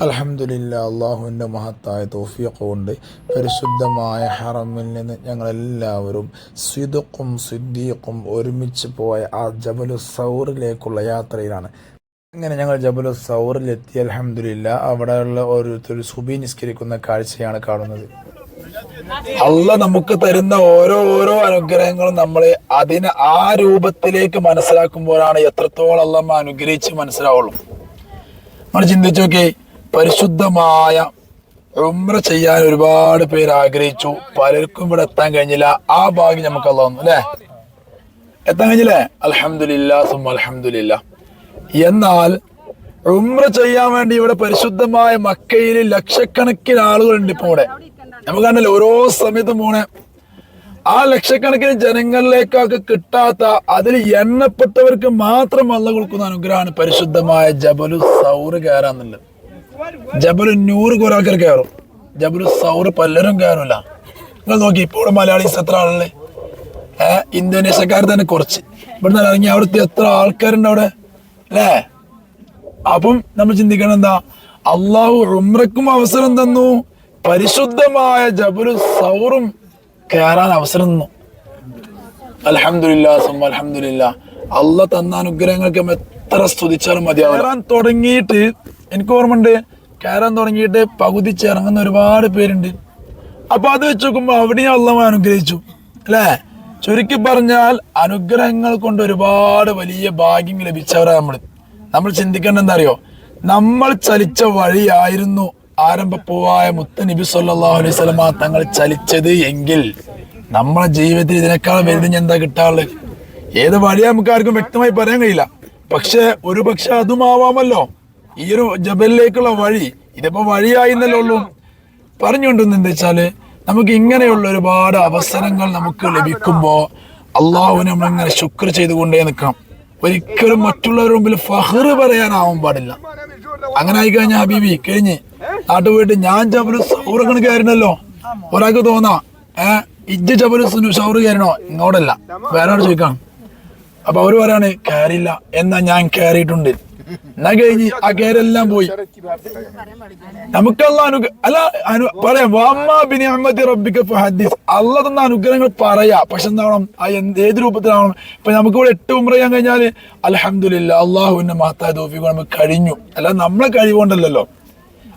അലഹമില്ല അള്ളാഹുവിന്റെ മഹത്തായ തോഫിയൊക്കെ കൊണ്ട് പരിശുദ്ധമായ ഹറമിൽ നിന്ന് ഞങ്ങളെല്ലാവരും സ്വിദുക്കും സിദ്ദീഖും ഒരുമിച്ച് പോയ ആ ജബലു സൗറിലേക്കുള്ള യാത്രയിലാണ്. അങ്ങനെ ഞങ്ങൾ ജബലു സൗറിലെത്തി അലഹമില്ല അവിടെയുള്ള ഓരോരുത്തരും സുബി നിസ്കരിക്കുന്ന കാഴ്ചയാണ് കാണുന്നത്. അല്ല നമുക്ക് തരുന്ന ഓരോ ഓരോ അനുഗ്രഹങ്ങളും നമ്മൾ അതിനെ ആ രൂപത്തിലേക്ക് മനസ്സിലാക്കുമ്പോഴാണ് എത്രത്തോളം അല്ല അനുഗ്രഹിച്ച് മനസ്സിലാവുള്ളൂ. നമ്മൾ ചിന്തിച്ചു നോക്കേ പരിശുദ്ധമായ ഉമ്ര ചെയ്യാൻ ഒരുപാട് പേര് ആഗ്രഹിച്ചു. പലർക്കും ഇവിടെ എത്താൻ കഴിഞ്ഞില്ല. ആ ഭാഗ്യം നമുക്ക് അല്ലാന്നു അല്ലേ? എത്താൻ കഴിഞ്ഞില്ലേ? അലഹമില്ല സും അലഹമില്ല എന്നാൽ ഉമ്ര ചെയ്യാൻ വേണ്ടി ഇവിടെ പരിശുദ്ധമായ മക്കയിൽ ലക്ഷക്കണക്കിന് ആളുകളുണ്ട് ഇപ്പൊ ഇവിടെ. നമുക്ക് കണ്ടല്ലോ ഓരോ സമയത്തും പോണേ. ആ ലക്ഷക്കണക്കിന് ജനങ്ങളിലേക്കൊക്കെ കിട്ടാത്ത അതിൽ എണ്ണപ്പെട്ടവർക്ക് മാത്രം വല്ല കൊടുക്കുന്ന അനുഗ്രഹമാണ് പരിശുദ്ധമായ ജബലു സൗറ് കയറാന്നുള്ളത്. ജബലു നൂറ് കുറെ ആൾക്കാർ കയറും. ജബലു സൗറ് പലരും കയറില്ല നിങ്ങൾ നോക്കി ഇപ്പോൾ മലയാളീസ് എത്ര ആളല്ലേ ഏഹ് ഇന്തോനേഷ്യക്കാർ തന്നെ കുറച്ച്. ഇവിടെ നിന്ന് ഇറങ്ങി അവിടുത്തെ എത്ര ആൾക്കാരുണ്ട് അവിടെ? അല്ലേ? അപ്പം നമ്മൾ ചിന്തിക്കണം എന്താ? അള്ളാഹു ഉമ്രക്കും അവസരം തന്നു. പരിശുദ്ധമായ ജബലു സൗറും കയറാൻ അവസരം തന്നു. അലഹമില്ല അലഹമില്ല അല്ല തന്ന അനുഗ്രഹങ്ങൾക്ക് എത്ര സ്തുതിച്ചാലും മതിയാവും തുടങ്ങിയിട്ട് എനിക്ക് ഓർമ്മയുണ്ട് കയറാൻ തുടങ്ങിയിട്ട് പകുതി ചിറങ്ങുന്ന ഒരുപാട് പേരുണ്ട്. അപ്പൊ അത് വെച്ച് നോക്കുമ്പോ അവിടെയും അള്ളാഹ് അനുഗ്രഹിച്ചു അല്ലേ? ചുരുക്കി പറഞ്ഞാൽ അനുഗ്രഹങ്ങൾ കൊണ്ട് ഒരുപാട് വലിയ ഭാഗ്യം ലഭിച്ചവരാ നമ്മൾ നമ്മൾ ചിന്തിക്കേണ്ട എന്താ അറിയോ നമ്മൾ ചലിച്ച വഴിയായിരുന്നു ആരംഭ ആരംഭപ്പൂവായ മുത്ത നബി സല്ലല്ലാഹു അലൈഹി വസല്ലമ തങ്ങൾ ചലിച്ചത് എങ്കിൽ നമ്മളെ ജീവിതത്തിൽ ഇതിനേക്കാൾ വലുത് എന്താ കിട്ടാറുള്ളത് ഏത് വഴിയാ നമുക്ക് ആർക്കും വ്യക്തമായി പറയാൻ കഴിയില്ല. പക്ഷെ ഒരു പക്ഷെ അതുമാവാമല്ലോ. ഈ ഒരു ജബലിലേക്കുള്ള വഴി ഇതിപ്പോ വഴിയായി എന്നല്ലേ ഉള്ളൂ പറഞ്ഞുകൊണ്ടെന്ന് എന്താ വെച്ചാൽ നമുക്ക് ഇങ്ങനെയുള്ള ഒരുപാട് അവസരങ്ങൾ നമുക്ക് ലഭിക്കുമ്പോ അള്ളാഹുവിനെ നമ്മൾ ഇങ്ങനെ ശുക്ർ ചെയ്തുകൊണ്ടേ നിൽക്കണം. ഒരിക്കലും മറ്റുള്ളവരുടെ മുമ്പിൽ ഫഹർ പറയാനാവാൻ പാടില്ല. അങ്ങനെ ആയി കഴിഞ്ഞാൽ ഹബീബി കഴിഞ്ഞ് നാട്ടു പോയിട്ട് ഞാൻ ജബലു സൗറ് കണക്കായിരുന്നല്ലോ ഒരാൾക്ക് തോന്നാ ഏ ഇജ്ജ് ജബലു സൗറ് കയറണോ ഇങ്ങോട്ടല്ല. വേറെ ചോദിക്കാം. അപ്പൊ അവർ പറയാണ് കയറില്ല എന്നാ ഞാൻ കയറിയിട്ടുണ്ട്. എന്നാ കഴിഞ്ഞ് ആ കയറെല്ലാം പോയി. നമുക്കല്ല അനു അല്ല അനു പറയാം. അല്ല തന്ന അനുഗ്രഹങ്ങൾ പറയാ. പക്ഷെ എന്താവണം? ആ ഏത് രൂപത്തിലാവണം? ഇപ്പൊ നമുക്ക് ഇവിടെ എട്ട് ഉമ്ര ചെയ്യാൻ കഴിഞ്ഞാൽ അലഹമില്ല അള്ളാഹുവിന്റെ മഹത്തായ തോഫിക്ക് നമുക്ക് കഴിഞ്ഞു. അല്ല നമ്മളെ കഴിവുകൊണ്ടല്ലോ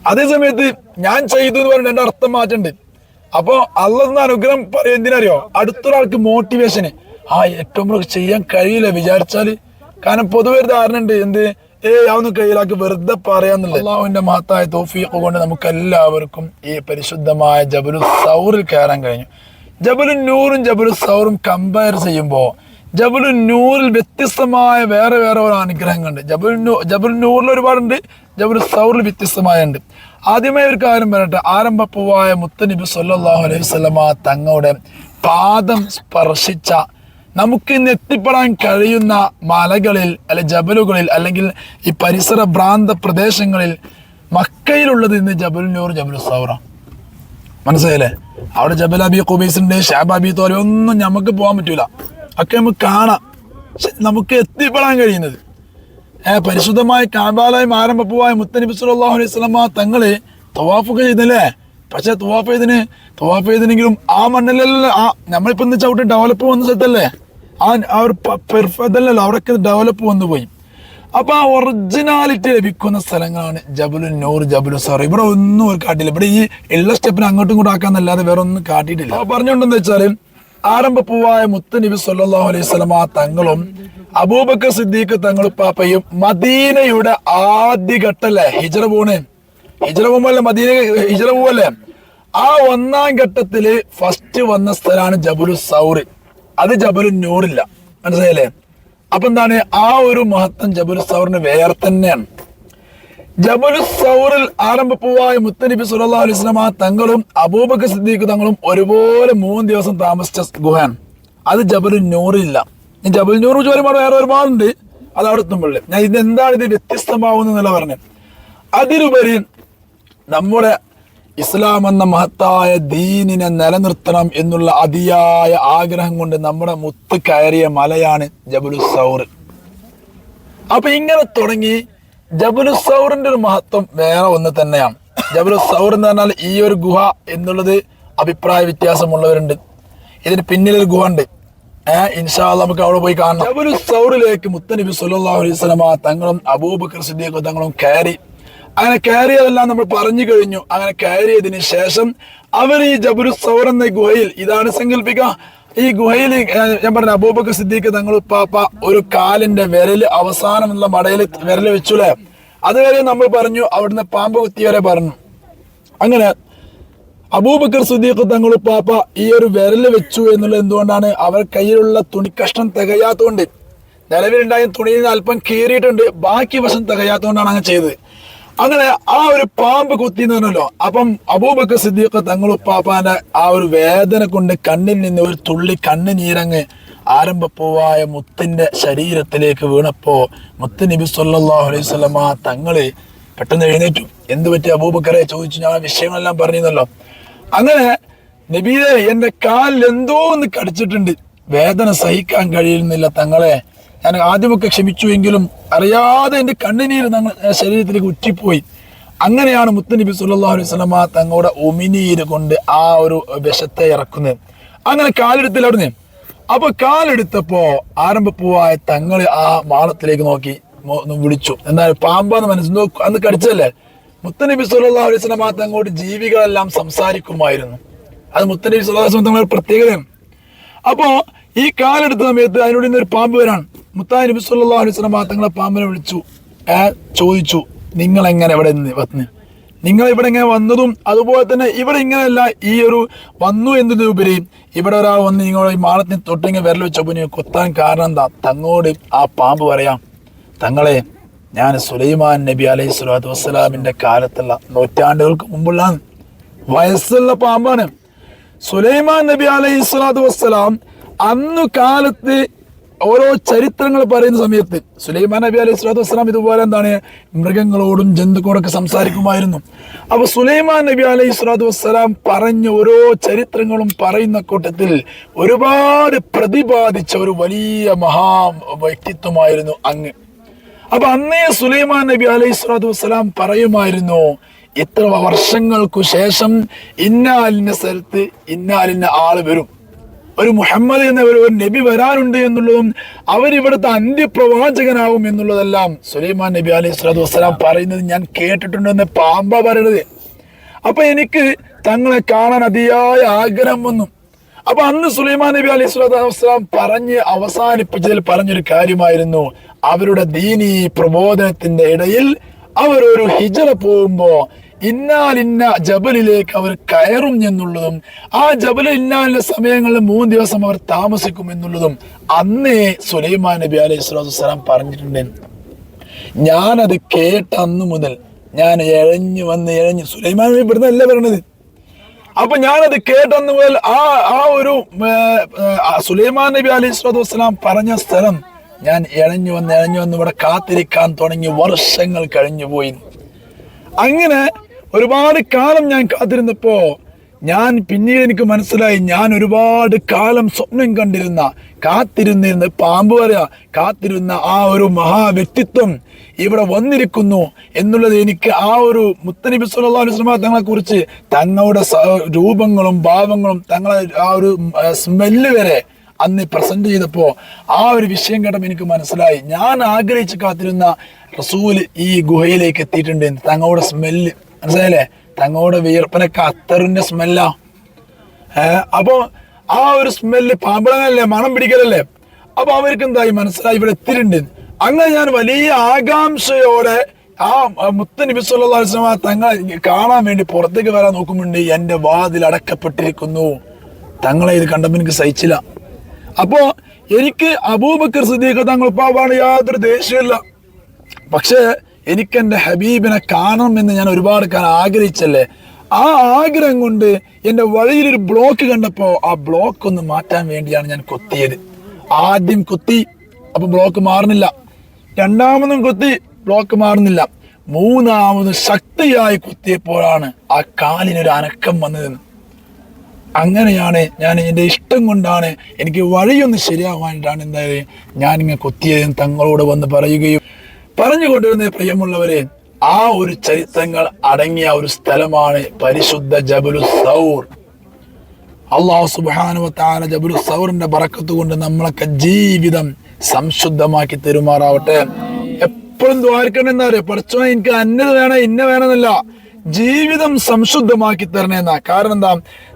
അതേ സമയത്ത് ഞാൻ ചെയ്തു എന്ന് പറഞ്ഞിട്ട് എന്റെ അർത്ഥം മാറ്റണ്ട്. അപ്പൊ അള്ളതെന്ന അനുഗ്രഹം പറയാ എന്തിനറിയോ? അടുത്തൊരാൾക്ക് മോട്ടിവേഷന് ആ ഏറ്റവും ചെയ്യാൻ കഴിയില്ല വിചാരിച്ചാൽ. കാരണം പൊതുവെ ഒരു ധാരണ ഉണ്ട്. എന്ത്? ഏ കയ്യിലാക്കി വെറുതെ പറയാന്നുള്ളത്. അള്ളാഹുവിന്റെ മഹത്തായ തോഫീഖ് കൊണ്ട് നമുക്ക് എല്ലാവർക്കും ഈ പരിശുദ്ധമായ ജബലു സൗറിൽ കയറാൻ കഴിഞ്ഞു. ജബലു നൂറും ജബലു സൗറും കമ്പയർ ചെയ്യുമ്പോൾ ജബലു നൂറിൽ വ്യത്യസ്തമായ വേറെ വേറെ ഓരോ അനുഗ്രഹങ്ങളുണ്ട്. ജബലു നൂ ജബലു നൂറിൽ ഒരുപാടുണ്ട് ജബലു സൗറിൽ വ്യത്യസ്തമായ ഉണ്ട് ആദ്യമായി ഒരു കാര്യം പറയട്ടെ ആരംഭപ്പൂവായ മുത്തനബി സല്ലാഹു അലൈഹി സ്വലമ തങ്ങളുടെ പാദം സ്പർശിച്ച നമുക്ക് ഇന്ന് എത്തിപ്പെടാൻ കഴിയുന്ന മലകളിൽ അല്ലെ ജബലുകളിൽ അല്ലെങ്കിൽ ഈ പരിസര ഭ്രാന്ത പ്രദേശങ്ങളിൽ മക്കയിലുള്ളത് ഇന്ന് നൂർ ജബലു സൗറ. മനസ്സിലായില്ലേ? അവിടെ ജബൽ അബി ഖുബൈസ് ഉണ്ട് ഷാബ് അബി ഒന്നും നമുക്ക് പോകാൻ പറ്റൂല. ഒക്കെ നമുക്ക് കാണാം. നമുക്ക് എത്തിപ്പെടാൻ കഴിയുന്നത്. ഏഹ് പരിശുദ്ധമായ കാബാലയം ആരംഭപ്പുവായ മുത്തനബി സല്ലല്ലാഹു അലൈഹി സ്വലമ തങ്ങൾ തവാഫൊക്കെ ചെയ്തല്ലേ? പക്ഷെ തവാഫ് ചെയ്തിന് തവാഫ് ചെയ്തിനെങ്കിലും ആ മണ്ണിലല്ല ആ നമ്മളിപ്പോ ഇന്ന് ചവിട്ടി ഡെവലപ്പ് വന്ന സ്ഥലത്തല്ലേ? ആ ഒരു അല്ലല്ലോ അവിടെയൊക്കെ ഡെവലപ്പ് വന്നു പോയി അപ്പൊ ആ ഒറിജിനാലിറ്റി ലഭിക്കുന്ന സ്ഥലങ്ങളാണ് ജബുലു നൂർ ജബുലു സാർ. ഇവിടെ ഒന്നും ഒരു കാട്ടില്ല. ഇവിടെ ഈ എല്ലാ സ്റ്റെപ്പിനും അങ്ങോട്ടും ഇങ്ങോട്ടും ആക്കാന്നല്ലാതെ വേറെ ഒന്നും കാട്ടിയിട്ടില്ല പറഞ്ഞുകൊണ്ടെന്ന് വെച്ചാൽ ആരംഭ മുത്ത് നബി സല്ലാഹു അലൈഹി വസല്ലമ തങ്ങളും അബൂബക്കർ സിദ്ദീഖ് തങ്ങളും പാപ്പയും മദീനയുടെ ആദ്യഘട്ടല്ലേ ഹിജറ പോണ്. ഹിജറ പോകുമ്പോ മദീന ഹിജറ പോവല്ലേ? ആ ഒന്നാം ഘട്ടത്തിൽ ഫസ്റ്റ് വന്ന സ്ഥലമാണ് ജബുലു സൗറ്. അത് ജബലു നൂറില്ല. മനസ്സിലായില്ലേ? അപ്പൊ എന്താണ്? ആ ഒരു മഹത്വം ജബുലു സൗറിന് വേറെ തന്നെയാണ്. ജബലു സൗറിൽ ആരംഭപ്പൂവായ മുത്തനബി സുല്ലാ അലൈഹി സ്വലാമ തങ്ങളും അബൂബക്കർ സിദ്ദീഖ് തങ്ങളും ഒരുപോലെ മൂന്ന് ദിവസം താമസിച്ച ഗുഹാൻ അത് ജബലു നൂറില്ല. ജബൽ നൂർ പറയുമ്പോൾ വേറെ ഒരുപാടുണ്ട്. അത് അവിടെ ഞാൻ ഇത് എന്താണ് ഇത് വ്യത്യസ്തമാവുന്ന പറഞ്ഞത്. അതിലുപരി നമ്മുടെ ഇസ്ലാം എന്ന മഹത്തായ ദീനിനെ നിലനിർത്തണം എന്നുള്ള അതിയായ ആഗ്രഹം കൊണ്ട് നമ്മുടെ മുത്ത് കയറിയ മലയാണ് ജബലു സൗർ അപ്പൊ ഇങ്ങനെ തുടങ്ങി ജബലു സൗറിന്റെ ഒരു മഹത്വം വേറെ ഒന്ന് തന്നെയാണ്. ജബലു സൗർ എന്ന് പറഞ്ഞാൽ ഈ ഒരു ഗുഹ എന്നുള്ളത് അഭിപ്രായ വ്യത്യാസമുള്ളവരുണ്ട്. ഇതിന് പിന്നിലൊരു ഗുഹ ഉണ്ട്. ഏഹ് ഇൻഷാല്ല നമുക്ക് അവിടെ പോയി കാണാം. ജബലു സൗറിലേക്ക് മുത്തനബി സുല്ലാ അലൈഹി തങ്ങളും അബൂബക്കർ സിദ്ദീഖ് തങ്ങളും കയറി അങ്ങനെ കയറിയതെല്ലാം നമ്മൾ പറഞ്ഞു കഴിഞ്ഞു. അങ്ങനെ കയറിയതിന് ശേഷം അവർ ഈ ജബുരു സൗർ എന്ന ഗുഹയിൽ ഇതാണ് സങ്കല്പിക്കുക ഈ ഗുഹയിൽ ഞാൻ പറഞ്ഞ അബൂബക്കർ സിദ്ദീഖ് തങ്ങൾ പാപ്പ ഒരു കാലിന്റെ വിരൽ അവസാനമുള്ള മടയിൽ വിരൽ വെച്ചുല്ലേ അതുവരെ നമ്മൾ പറഞ്ഞു അവിടുന്ന് പാമ്പ് കുത്തിയവരെ പറഞ്ഞു. അങ്ങനെ അബൂബക്കർ സുദ്ദീഖ് തങ്ങൾ പാപ്പ ഈ ഒരു വിരൽ വെച്ചു എന്നുള്ളത് എന്തുകൊണ്ടാണ്? അവർ കയ്യിലുള്ള തുണി കഷ്ണം തികയാത്തതുകൊണ്ട്. നിലവിലുണ്ടായ തുണിയിൽ അല്പം കീറിയിട്ടുണ്ട് ബാക്കി വശം തികയാത്തതുകൊണ്ടാണ് അങ്ങനെ ചെയ്തത്. അങ്ങനെ ആ ഒരു പാമ്പ് കുത്തി എന്ന് പറഞ്ഞല്ലോ. അപ്പം അബൂബക്കർ സിദ്ദീഖ് തങ്ങളുപ്പാപ്പാന്റെ പാപ്പാന്റെ ആ ഒരു വേദന കൊണ്ട് കണ്ണിൽ നിന്ന് ഒരു തുള്ളി കണ്ണുനീരങ്ങ് ആരംഭപ്പൂവായ മുത്തിന്റെ ശരീരത്തിലേക്ക് വീണപ്പോ മുത്ത് നബി സല്ലല്ലാഹു അലൈഹി വസല്ലമ തങ്ങൾ പെട്ടെന്ന് എഴുന്നേറ്റു. എന്ത് പറ്റി അബൂബക്കറെ ചോദിച്ചു. ഞാൻ വിഷയങ്ങളെല്ലാം പറഞ്ഞല്ലോ അങ്ങനെ നബീലെ എന്റെ കാലിൽ എന്തോ ഒന്ന് കടിച്ചിട്ടുണ്ട്. വേദന സഹിക്കാൻ കഴിയുന്നില്ല തങ്ങളെ. ഞാൻ ആദ്യമൊക്കെ ക്ഷമിച്ചുവെങ്കിലും അറിയാതെ എന്റെ കണ്ണുനീര് ഞങ്ങൾ ശരീരത്തിലേക്ക് ഉറ്റിപ്പോയി. അങ്ങനെയാണ് മുത്തനബി സുല്ലാ അലൈഹി വസല്ലമ തങ്ങളുടെ ഒമിനീര് കൊണ്ട് ആ ഒരു വിഷത്തെ ഇറക്കുന്നത്. അങ്ങനെ കാലെടുത്തില്ലായിരുന്നു അപ്പൊ കാലെടുത്തപ്പോ ആരംഭപ്പൂവായ തങ്ങൾ ആ മാളത്തിലേക്ക് നോക്കി വിളിച്ചു. എന്നാൽ പാമ്പാന്ന് മനസ്സിൽ അന്ന് മുത്ത മുത്തനബി സുല്ലാ അലൈഹി വസല്ലമ തങ്ങളോട് ജീവികളെല്ലാം സംസാരിക്കുമായിരുന്നു. അത് മുത്തനബി സുല്ലാ അലൈഹി തങ്ങളുടെ പ്രത്യേകതയാണ്. അപ്പോ ഈ കാലെടുത്ത സമയത്ത് അതിനോട് ഇന്നൊരു പാമ്പ് വരാൻ മുത്തായി നബി സല്ലാ അലൈഹി വസല്ലമ തങ്ങളെ പാമ്പിനെ വിളിച്ചു. ചോദിച്ചു നിങ്ങൾ എങ്ങനെ ഇവിടെ വന്ന്? നിങ്ങൾ ഇവിടെ ഇങ്ങനെ വന്നതും അതുപോലെ തന്നെ ഇവിടെ ഇങ്ങനെയല്ല ഈ ഒരു വന്നു എന്നതിനുപരി ഇവിടെ ഒരാൾ വന്ന് നിങ്ങൾ ഈ മാളത്തിന് തൊട്ടിങ്ങനെ വിരൽ വെച്ചപ്പോൾ നിങ്ങൾ കൊത്താൻ കാരണം എന്താ? തങ്ങോട് ആ പാമ്പ് പറയാം തങ്ങളെ ഞാൻ സുലൈമാൻ നബി അലൈഹി സ്വലാത്തു വസ്സലാമിന്റെ കാലത്തുള്ള നൂറ്റാണ്ടുകൾക്ക് മുമ്പുള്ള വയസ്സുള്ള പാമ്പാണ്. സുലൈമാൻ നബി അലൈഹി സ്വലാത്തു വസ്സലാം അന്നു കാലത്ത് ഓരോ ചരിത്രങ്ങൾ പറയുന്ന സമയത്ത് സുലൈമാൻ നബി അലൈഹി സ്വലാത്തു വസ്സലാം ഇതുപോലെ എന്താണ് മൃഗങ്ങളോടും ജന്തുക്കളോടൊക്കെ സംസാരിക്കുമായിരുന്നു. അപ്പൊ സുലൈമാൻ നബി അലൈഹി സ്വലാത്തു വസ്സലാം പറഞ്ഞ ഓരോ ചരിത്രങ്ങളും പറയുന്ന കൂട്ടത്തിൽ ഒരുപാട് പ്രതിപാദിച്ച ഒരു വലിയ മഹാ വ്യക്തിത്വമായിരുന്നു അങ്ങ്. അപ്പൊ അന്നേ സുലൈമാൻ നബി അലൈഹി സ്വലാത്തു വസ്സലാം പറയുമായിരുന്നു ഇത്ര വർഷങ്ങൾക്കു ശേഷം ഇന്നാലിന്റെ സ്ഥലത്ത് ഇന്നാലിന്റെ ആൾ വരും. ഒരു മുഹമ്മദ് എന്ന ഒരു നബി വരാനുണ്ട് എന്നുള്ളതും അവരിവിടുത്തെ അന്ത്യപ്രവാചകനാവും എന്നുള്ളതെല്ലാം സുലൈമാൻ നബി അലൈഹി സ്വലാത്തു വസ്സലാം പറയുന്നത് ഞാൻ കേട്ടിട്ടുണ്ടെന്ന് പാമ്പ പറയണത് അപ്പൊ എനിക്ക് തങ്ങളെ കാണാൻ അതിയായ ആഗ്രഹം വന്നു. അപ്പൊ അന്ന് സുലൈമാൻ നബി അലൈഹി സ്വലാത്തു വസ്സലാം പറഞ്ഞ് അവസാനിപ്പിച്ചതിൽ പറഞ്ഞൊരു കാര്യമായിരുന്നു. അവരുടെ ദീനീ പ്രബോധനത്തിന്റെ ഇടയിൽ അവരൊരു ഹിജറ പോകുമ്പോ ഇന്നാലിന്ന ജബലിലേക്ക് അവർ കയറും എന്നുള്ളതും ആ ജബൽ ഇന്നാലിന്റെ സമയങ്ങളിൽ മൂന്ന് ദിവസം അവർ താമസിക്കും എന്നുള്ളതും അന്നേ സുലൈമാൻ നബി അലൈഹി സ്വലാത്തു വസ്സലാം പറഞ്ഞിട്ടുണ്ട്. ഞാനത് കേട്ട അന്ന് മുതൽ ഞാൻ എഴഞ്ഞു വന്ന് എഴഞ്ഞു. സുലൈമാൻ നബി ഇവിടുന്ന് അല്ല പറയണത്. അപ്പൊ ഞാനത് കേട്ടന്ന് മുതൽ ആ ആ ഒരു സുലൈമാൻ നബി അലൈഹി സ്വലാത്തു വസ്സലാം പറഞ്ഞ സ്ഥലം ഞാൻ ഇഴഞ്ഞു വന്ന് ഇഴഞ്ഞു വന്ന് ഇവിടെ കാത്തിരിക്കാൻ തുടങ്ങി വർഷങ്ങൾ കഴിഞ്ഞു പോയി. അങ്ങനെ ഒരുപാട് കാലം ഞാൻ കാത്തിരുന്നപ്പോ ഞാൻ പിന്നീട് എനിക്ക് മനസ്സിലായി ഞാൻ ഒരുപാട് കാലം സ്വപ്നം കണ്ടിരുന്ന കാത്തിരുന്നിരുന്ന പാമ്പ് വരെ കാത്തിരുന്ന ആ ഒരു മഹാ വ്യക്തിത്വം ഇവിടെ വന്നിരിക്കുന്നു എന്നുള്ളത് എനിക്ക് ആ ഒരു മുത്തനബി സല്ലല്ലാഹു അലൈഹി വസല്ലം തങ്ങളെ കുറിച്ച് തങ്ങളുടെ രൂപങ്ങളും ഭാവങ്ങളും തങ്ങളെ ആ ഒരു സ്മെല്ല് വരെ അന്ന് പ്രസന്റ് ചെയ്തപ്പോ ആ ഒരു വിഷയം കേട്ടപ്പോൾ എനിക്ക് മനസ്സിലായി ഞാൻ ആഗ്രഹിച്ച് കാത്തിരുന്ന റസൂൽ ഈ ഗുഹയിലേക്ക് എത്തിയിട്ടുണ്ട്. തങ്ങളുടെ സ്മെല്ല് മനസ്സിലായില്ലേ? തങ്ങളുടെ വിയർപ്പനൊക്കെ അത്തറിന്റെ സ്മെല്ലാ ഏഹ് അപ്പൊ ആ ഒരു സ്മെല്ല് പാമ്പളങ്ങല്ലേ മണം പിടിക്കലല്ലേ? അപ്പൊ അവർക്ക് എന്തായി? മനസ്സിലായി ഇവിടെ എത്തിയിട്ടുണ്ട്. അങ്ങനെ ഞാൻ വലിയ ആകാംക്ഷയോടെ ആ മുത്ത നബി അലൈഹി തങ്ങളെ കാണാൻ വേണ്ടി പുറത്തേക്ക് വരാൻ നോക്കുമ്പോണ്ട് എന്റെ വാതിൽ അടക്കപ്പെട്ടിരിക്കുന്നു. തങ്ങളെ ഇത് കണ്ടപ്പോൾ എനിക്ക് സഹിച്ചില്ല. അപ്പോ എനിക്ക് അബൂബക്കർ സിദ്ദീഖ് തങ്ങൾ പാവാണ് യാതൊരു ദേഷ്യമില്ല പക്ഷേ എനിക്ക് എന്റെ ഹബീബിനെ കാണണമെന്ന് ഞാൻ ഒരുപാട് കാലം ആഗ്രഹിച്ചല്ലേ? ആ ആഗ്രഹം കൊണ്ട് എന്റെ വഴിയിലൊരു ബ്ലോക്ക് കണ്ടപ്പോൾ ആ ബ്ലോക്ക് ഒന്ന് മാറ്റാൻ വേണ്ടിയാണ് ഞാൻ കൊത്തിയത്. ആദ്യം കുത്തി അപ്പോൾ ബ്ലോക്ക് മാറുന്നില്ല. രണ്ടാമതും കുത്തി ബ്ലോക്ക് മാറുന്നില്ല. മൂന്നാമത് ശക്തിയായി കുത്തിയപ്പോഴാണ് ആ കാലിനൊരു അനക്കം വന്നത്. അങ്ങനെയാണ് ഞാൻ എന്റെ ഇഷ്ടം കൊണ്ടാണ് എനിക്ക് വഴിയൊന്ന് ശരിയാവാനായിട്ടാണ് എന്തായാലും ഞാനിങ്ങനെ കുത്തിയതെന്ന് തങ്ങളോട് വന്ന് പറയുകയും പറഞ്ഞു കൊണ്ടിരുന്ന പ്രിയമുള്ളവരെ ആ ഒരു ചരിത്രങ്ങൾ അടങ്ങിയ ഒരു സ്ഥലമാണ് പരിശുദ്ധ ജബുലു സൗർ. അള്ളാഹു സുബാനു താന ജബുലു സൗറിന്റെ പറക്കത്ത് കൊണ്ട് നമ്മളൊക്കെ ജീവിതം സംശുദ്ധമാക്കി തെരുമാറാവട്ടെ. എപ്പോഴും ദ്വാരക്കണെന്ന് അറിയാം പഠിച്ചോ എനിക്ക് അന്നത് വേണം ഇന്ന വേണമെന്നല്ല ജീവിതം സംശുദ്ധമാക്കി തരണേന്നാ കാരണം എന്താ?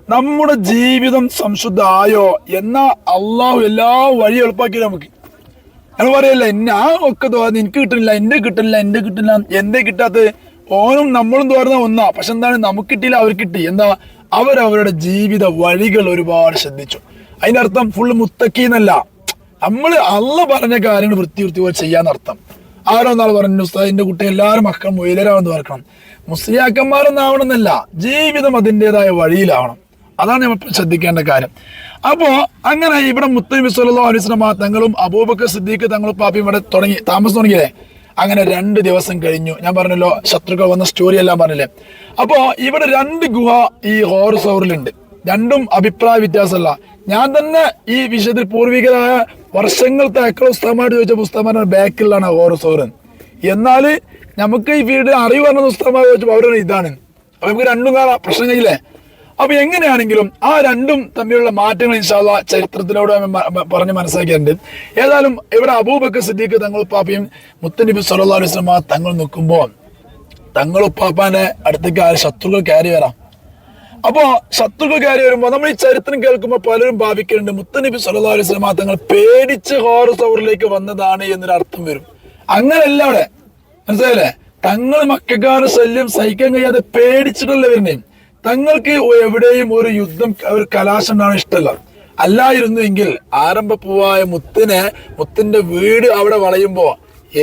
നമ്മുടെ ജീവിതം സംശുദ്ധ ആയോ എന്നാ അള്ളാഹു എല്ലാ വഴി എളുപ്പാക്കി നമുക്ക്? ഞങ്ങൾ പറയല്ല ആ ഒക്കെ തോന്നുന്നു എനിക്ക് കിട്ടുന്നില്ല എന്റെ കിട്ടുന്നില്ല എന്റെ കിട്ടില്ല എന്തേ കിട്ടാത്തത്? ഓനും നമ്മളും തോന്നുന്ന ഒന്നാ. പക്ഷെ എന്താണ് നമുക്ക് കിട്ടിയില്ല അവർക്ക് കിട്ടി. എന്താ അവരവരുടെ ജീവിത വഴികൾ ഒരുപാട് ശ്രദ്ധിച്ചു. അതിന്റെ അർത്ഥം ഫുള്ള് മുത്തക്കി എന്നല്ല നമ്മൾ അള്ള പറഞ്ഞ കാര്യങ്ങൾ വൃത്തി വൃത്തി പോലെ ചെയ്യാന്നർത്ഥം. ആരോ എന്നാൾ പറഞ്ഞു ഉസ്താദിന്റെ കുട്ടി എല്ലാവരും മക്കൾ മുയലരാണെന്ന് പറക്കണം മുസ്ലിയാക്കന്മാരൊന്നാവണം എന്നല്ല ജീവിതം അതിന്റെതായ വഴിയിലാവണം. അതാണ് നമ്മൾ ശ്രദ്ധിക്കേണ്ട കാര്യം. അപ്പോൾ അങ്ങനെ ഇവിടെ മുത്തനബി സല്ലല്ലാഹു അലൈഹി വസല്ലം തങ്ങളും അബൂബക്കർ സിദ്ദീഖ് തങ്ങളും പാപ്പയും ഇവിടെ തുടങ്ങി താമസം തുടങ്ങിയല്ലേ? അങ്ങനെ രണ്ട് ദിവസം കഴിഞ്ഞു. ഞാൻ പറഞ്ഞല്ലോ ശത്രുക്കൾ വന്ന സ്റ്റോറി എല്ലാം പറഞ്ഞില്ലേ? അപ്പോൾ ഇവിടെ രണ്ട് ഗുഹ ഈ ഹോർ സൗറിലുണ്ട്. രണ്ടും അഭിപ്രായ വ്യത്യാസമല്ല. ഞാൻ തന്നെ ഈ വിഷയത്തിൽ പൂർവികരായ വർഷങ്ങളത്തെ അക്രസ്തമായിട്ട് ചോദിച്ച പുസ്തകമാണ് ബാക്കിലാണ് ഹോർ എന്നാൽ നമുക്ക് ഈ വീട് അറിവ് പറഞ്ഞ പുസ്തകമായി ചോദിച്ചപ്പോൾ അവരുടെ ഇതാണ്. അപ്പം നമുക്ക് രണ്ടും കാണാം. പ്രശ്നം കഴിയില്ലേ അപ്പൊ എങ്ങനെയാണെങ്കിലും ആ രണ്ടും തമ്മിലുള്ള മാറ്റങ്ങൾ ഇൻഷാല്ല ചരിത്രത്തിലൂടെ പറഞ്ഞ് മനസ്സിലാക്കിയിട്ടുണ്ട്. ഏതായാലും ഇവിടെ അബൂബക്കർ സിദ്ദീഖ് തങ്ങൾ പാപ്പയും മുത്തനബി സല്ലാ വസല്ലം തങ്ങൾ നിൽക്കുമ്പോൾ തങ്ങൾ ഉപ്പാപ്പാന്റെ അടുത്തേക്ക് ആ ശത്രുക്കൾ കയറി വരാം. അപ്പോ ശത്രുക്കൾ കയറി വരുമ്പോ നമ്മൾ ഈ ചരിത്രം കേൾക്കുമ്പോൾ പലരും ഭാവിക്കുന്നുണ്ട് മുത്തനബി സല്ലാ അലൈഹി വസല്ലം തങ്ങൾ പേടിച്ച് ഹോറ സൗറിലേക്ക് വന്നതാണ് എന്നൊരു അർത്ഥം വരും. അങ്ങനെയല്ല അവിടെ. മനസ്സിലായില്ലേ? തങ്ങൾ മക്കാരുടെ ശല്യം സഹിക്കാൻ കഴിയാതെ പേടിച്ചിട്ടുള്ളവരുടെയും തങ്ങൾക്ക് എവിടെയും ഒരു യുദ്ധം ഒരു കലാശം ഉണ്ടാകാൻ ഇഷ്ടമല്ല. അല്ലായിരുന്നു എങ്കിൽ ആരംഭപ്പൂവായ മുത്തിനെ മുത്തിന്റെ വീട് അവിടെ വളയുമ്പോ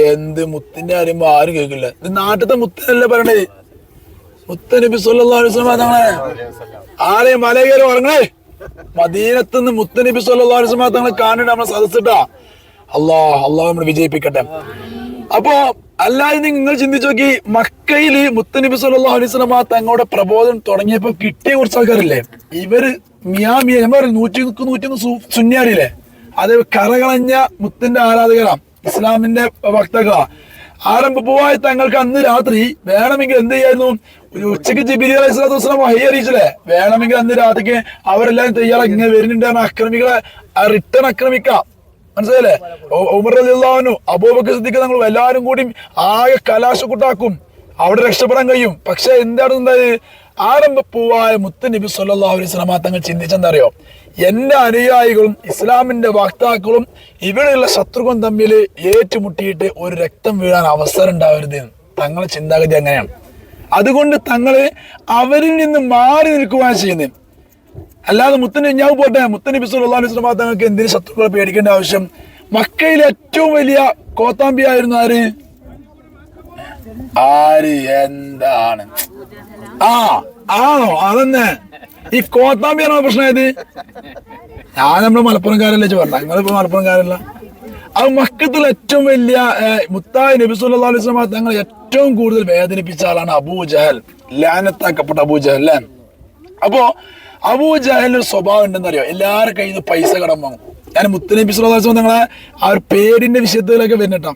എന്ത് മുത്തിന്റെ അറിയുമ്പോ ആരും കേൾക്കില്ല. ഇത് നാട്ടിലത്തെ മുത്തനല്ലേ പറയണേ? മുത്തനബി തങ്ങളെ ആരെയും മലകയറി ഉറങ്ങണേ? മദീനത്ത് നിന്ന് മുത്തനബി വസല്ലം തങ്ങളെ കാണേണ്ട നമ്മളെ സദസ്സിട്ടാ. അള്ളാഹ് അള്ളാഹ് നമ്മൾ വിജയിപ്പിക്കട്ടെ. അപ്പോ അല്ലാതെ നിങ്ങൾ ചിന്തിച്ചു നോക്കി മക്കയിൽ മുത്തനബി സല്ലല്ലാഹു അലൈഹി വസല്ലം തങ്ങളുടെ പ്രബോധനം തുടങ്ങിയപ്പോ കിട്ടിയ കുറച്ച് ആൾക്കാരില്ലേ? ഇവർ മിയാ മിയ ഞാൻ പറയും നൂറ്റി നൂറ്റി സുന്യാരില്ലേ അത് കറകളഞ്ഞ മുത്തിന്റെ ആരാധകരാ ഇസ്ലാമിന്റെ ഭക്തകളാ ആരംഭപ്പൂവായ തങ്ങൾക്ക് അന്ന് രാത്രി വേണമെങ്കിൽ എന്ത് ചെയ്യായിരുന്നു? ഒരു ഉച്ചയ്ക്ക് ജിബിരി അലൈഹി സ്വലാത്തു വസ്ലാം ഹൈ അറിയിച്ചില്ലേ? വേണമെങ്കിൽ അന്ന് രാത്രിക്ക് അവരെല്ലാം തയ്യാറാക്കി ഇങ്ങനെ വരുന്നുണ്ട് ആക്രമികളെ റിട്ടേൺ ആക്രമിക്കാം മനസ്സിലായില്ലേ? ഉ- ഉമർ അബൂബക്കർ സിദ്ദീഖ് നമ്മൾ എല്ലാവരും കൂടി ആകെ കലാശക്കുട്ടാക്കും. അവിടെ രക്ഷപ്പെടാൻ കഴിയും. പക്ഷെ എന്താണ് ആരംഭ ആരംഭപ്പൂവായ മുത്ത് നബി സല്ലല്ലാഹു അലൈഹി വസല്ലം തങ്ങൾ ചിന്തിച്ചെന്താ അനുയായികളും ഇസ്ലാമിന്റെ വക്താക്കളും ഇവിടെയുള്ള ശത്രുക്കളും തമ്മിൽ ഏറ്റുമുട്ടിയിട്ട് ഒരു രക്തം വീഴാൻ അവസരം ഉണ്ടാവരുത്. തങ്ങളുടെ തങ്ങളെ ചിന്താഗതി അങ്ങനെയാണ്. അതുകൊണ്ട് തങ്ങളെ അവരിൽ നിന്ന് മാറി നിൽക്കുവാൻ ചെയ്യുന്നത്. അല്ലാതെ മുത്തനെ ഞാൻ പോട്ടെ. മുത്തനബി സല്ലല്ലാഹു അലൈഹി വസല്ലം തങ്ങൾക്ക് എന്തിന് ശത്രുക്കളെ പേടിക്കേണ്ട ആവശ്യം? മക്കയിലെ ഏറ്റവും വലിയ കോത്താമ്പി ആയിരുന്നു ആര്? ആര്? എന്താണ്? ആ ആണോ? അതന്നെ. ഈ കോത്താമ്പി ആണോ പ്രശ്നമായത് ഞാൻ നമ്മൾ മലപ്പുറംകാരല്ലേ പറഞ്ഞു. നിങ്ങളിപ്പോ മലപ്പുറംകാരല്ല. അത് മക്കത്തിൽ ഏറ്റവും വലിയ മുത്തായ നബി സല്ലല്ലാഹു അലൈഹി വസല്ലം തങ്ങൾ ഏറ്റവും കൂടുതൽ വേദനിപ്പിച്ച ആളാണ് അബൂ ജഹൽ ലാനത്താക്കപ്പെട്ട അബൂ ജഹൽ അല്ലേ? അപ്പോ അബൂ ജഹലിന് ഒരു സ്വഭാവം ഉണ്ടെന്നറിയോ? എല്ലാവരുടെ കയ്യിൽ നിന്ന് പൈസ കടം വാങ്ങും. ഞാൻ മുത്തനബി സല്ലല്ലാഹു നിങ്ങളെ ആ ഒരു പേരിന്റെ വിഷയത്തിലൊക്കെ വരുന്നിട്ടാ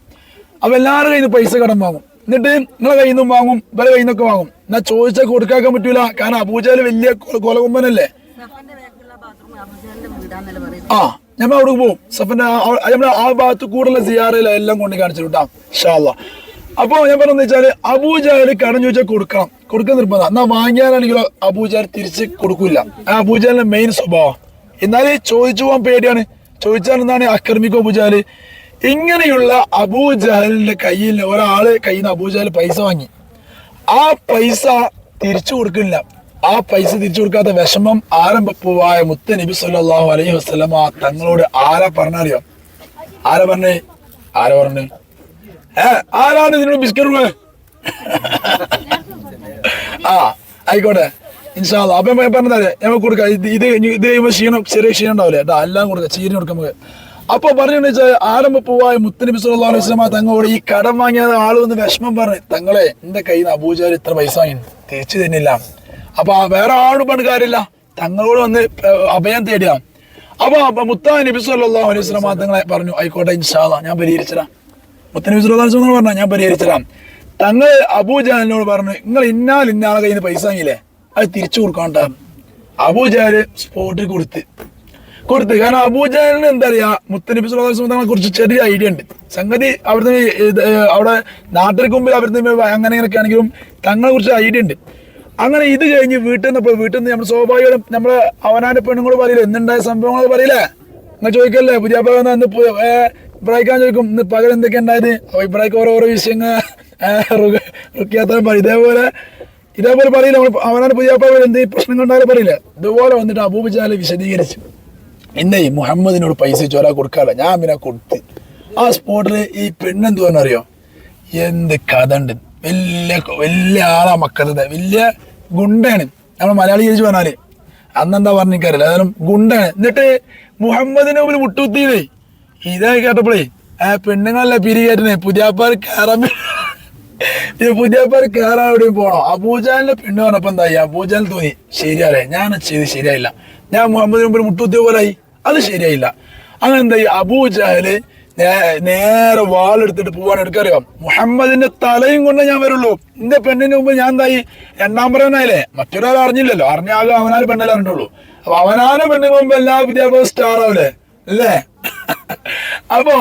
അപ്പൊ എല്ലാവരുടെ കയ്യിൽ നിന്ന് പൈസ കടം വാങ്ങും. എന്നിട്ട് നിങ്ങളെ കയ്യിൽ നിന്നും വാങ്ങും ഇവരെ കയ്യിൽ നിന്നൊക്കെ വാങ്ങും. എന്നാ ചോദിച്ചാൽ കൊടുക്കാൻ പറ്റൂല. കാരണം അബൂജാൽ വലിയ കൊലകുമ്പനല്ലേ? ആ ഞമ്മ അവിടെ പോകും സഫന്റെ ആ- ഭാഗത്ത് കൂടുതലുള്ള സിയാറയില എല്ലാം കൊണ്ട് കാണിച്ചു ഷാല്ല അപ്പൊ ഞാൻ പറഞ്ഞു വെച്ചാൽ അബൂജാൽ കടം ചോദിച്ചാൽ കൊടുക്കണം. കൊടുക്കാൻ നിർബന്ധം. എന്നാ വാങ്ങിയാലാണെങ്കിലോ അബൂജാൽ തിരിച്ച് കൊടുക്കില്ല ആ അബൂജാലിന്റെ മെയിൻ സ്വഭാവം. എന്നാൽ ചോദിച്ചു പോകാൻ പേടിയാണ്. ചോദിച്ചാൽ എന്താണ് ആക്രമിക്കും അബൂജാൽ ഇങ്ങനെയുള്ള അബൂജാലിന്റെ കയ്യിൽ ഒരാൾ കയ്യിൽ നിന്ന് അബൂജാൽ പൈസ വാങ്ങി. ആ പൈസ തിരിച്ചു കൊടുക്കില്ല. ആ പൈസ തിരിച്ചു കൊടുക്കാത്ത വിഷമം ആരംഭപ്പൂവായ മുത്ത നബി സല്ലാഹു അലൈഹി വസല്ലമ തങ്ങളോട് ആരാ പറഞ്ഞറിയോ ആരാ പറഞ്ഞേ ആരാ പറഞ്ഞു ആരാണ് ഇതിനോട് ബിസ്ക്കറ്റ് ആ ആയിക്കോട്ടെ. ഇൻഷാല്ല അപ്പം പറഞ്ഞതല്ലേ ഞമ്മക്ക് കൊടുക്കാം. ഇത് ഇത് ഇത് കഴിയുമ്പോൾ ക്ഷീണം ചെറിയ ക്ഷീണം ഉണ്ടാവില്ലേ? കേട്ടോ എല്ലാം കൊടുക്കാം. ചീരിന് കൊടുക്കാം നമുക്ക്. അപ്പൊ പറഞ്ഞു വെച്ചാൽ ആരംഭപ്പൂവായ മുത്തനബി സല്ലല്ലാഹു അലൈഹി വസല്ലമ തങ്ങളോട് ഈ കടം വാങ്ങിയ ആൾ വന്ന് വിഷമം പറഞ്ഞു തങ്ങളെ എന്റെ കയ്യിൽ നിന്ന് അബൂജാൽ ഇത്ര പൈസ വാങ്ങി തിരിച്ചു തന്നില്ല. അപ്പോൾ വേറെ ആളും പണ്ട് കാര്യമില്ല. തങ്ങളോട് വന്ന് അഭയം തേടിയ അപ്പൊ അപ്പൊ മുത്താ നബി സല്ലല്ലാഹു അലൈഹി വസല്ലമ തങ്ങളെ പറഞ്ഞു ആയിക്കോട്ടെ ഇൻഷാല്ല ഞാൻ പരിഹരിച്ചതാ. മുത്തനബി സുല്ലാസ് പറഞ്ഞാൽ ഞാൻ പരിഹരിച്ചതാം. തങ്ങൾ അബൂജാലിനോട് പറഞ്ഞു നിങ്ങൾ ഇന്നാൽ ഇന്നാളെ കയ്യിൽ നിന്ന് പൈസ വാങ്ങിയില്ലേ? അത് തിരിച്ചു കൊടുക്കാണ്ട അബൂജാൽ സ്പോട്ടിൽ കൊടുത്ത്. കൊടുത്ത്. കാരണം അബൂജാലിന് എന്താ പറയാ മുത്തനബി സുല്ലാസ് തങ്ങളെ കുറിച്ച് ചെറിയ ഐഡിയ ഉണ്ട്. സംഗതി അവിടുന്ന് അവിടെ നാട്ടിലേക്ക് മുമ്പിൽ അവിടുന്ന് അങ്ങനെ ഇങ്ങനെയൊക്കെ ആണെങ്കിലും തങ്ങളെ കുറിച്ച് ഐഡിയ ഉണ്ട്. അങ്ങനെ ഇത് കഴിഞ്ഞ് വീട്ടിൽ നിന്ന് പോയി വീട്ടിൽ നിന്ന് നമ്മൾ സ്വാഭാവികം നമ്മൾ അവനാന്റെ പെണ്ണുങ്ങൾ പറയില്ല എന്തുണ്ടായ സംഭവങ്ങൾ പറയില്ലേ? നിങ്ങൾ ചോദിക്കല്ലേ പുതിയ ഇബ്രാഹിക്കാൻ ചോദിക്കും ഇന്ന് പകൽ എന്തൊക്കെ ഉണ്ടായത്? അപ്പൊ ഇബ്രാഹിക്ക് ഓരോരോ വിഷയങ്ങൾ റുക്കിയാത്ത പറയും. ഇതേപോലെ ഇതേപോലെ പറയില്ല. നമ്മൾ അവനാണ് പുതിയ എന്ത് പ്രശ്നങ്ങൾ ഉണ്ടായാലും പറയില്ല. ഇതുപോലെ വന്നിട്ട് അബൂബിജാലെ വിശദീകരിച്ചു. ഇന്നേ മുഹമ്മദിനോട് പൈസ ചോരാ കൊടുക്കാറില്ല. ഞാൻ പിന്നെ കൊടുത്ത്. ആ സ്പോട്ടിൽ ഈ പെണ്ണെന്ത് അറിയോ? എന്ത് കഥ ഉണ്ട്. വലിയ വലിയ ആളാ മക്കളുടെ വലിയ ഗുണ്ടാണ് നമ്മൾ മലയാളി ചോദിച്ചു പറഞ്ഞാൽ. അന്നെന്താ പറഞ്ഞിരിക്കാറില്ല ഏതായാലും ഗുണ്ടയാണ്. എന്നിട്ട് മുഹമ്മദിനെ മുമ്പിൽ മുട്ടുകുത്തിയതേ ഇതാ കേട്ടപ്പോഴേ ആ പെണ്ണുങ്ങളല്ല പിരികേറ്റനെ പുതിയാപ്പാർ കയറാൻ പുതിയപ്പാർ കയറാൻ എവിടെയും പോണോ. അബൂജാലിന്റെ പെണ്ണ് പറഞ്ഞപ്പോ എന്തായി? അബൂജാൽ തോന്നി ശരിയല്ലേ ഞാൻ ചെയ്ത് ശരിയായില്ല. ഞാൻ മുഹമ്മദ് മുമ്പിൽ മുട്ടുത്തിയ പോലായി. അത് ശരിയായില്ല. അങ്ങനെ എന്തായി? അബൂജാൽ നേരെ വാളെടുത്തിട്ട് പോവാൻ എടുക്കറിയാം? മുഹമ്മദിന്റെ തലയും കൊണ്ട് ഞാൻ വരുള്ളൂ. എന്റെ പെണ്ണിന് മുമ്പ് ഞാൻ എന്തായി? രണ്ടാം പറയാനായില്ലേ മറ്റൊരാൾ അറിഞ്ഞില്ലല്ലോ. അറിഞ്ഞാലും അവനാല് പെണ്ണല്ലേ അറിഞ്ഞുള്ളൂ അപ്പൊ അവനാലും പെണ്ണിന് മുമ്പ് എല്ലാ വിദ്യാഭ്യാസ സ്റ്റാർ ആവില്ലേ അല്ലേ? അപ്പോ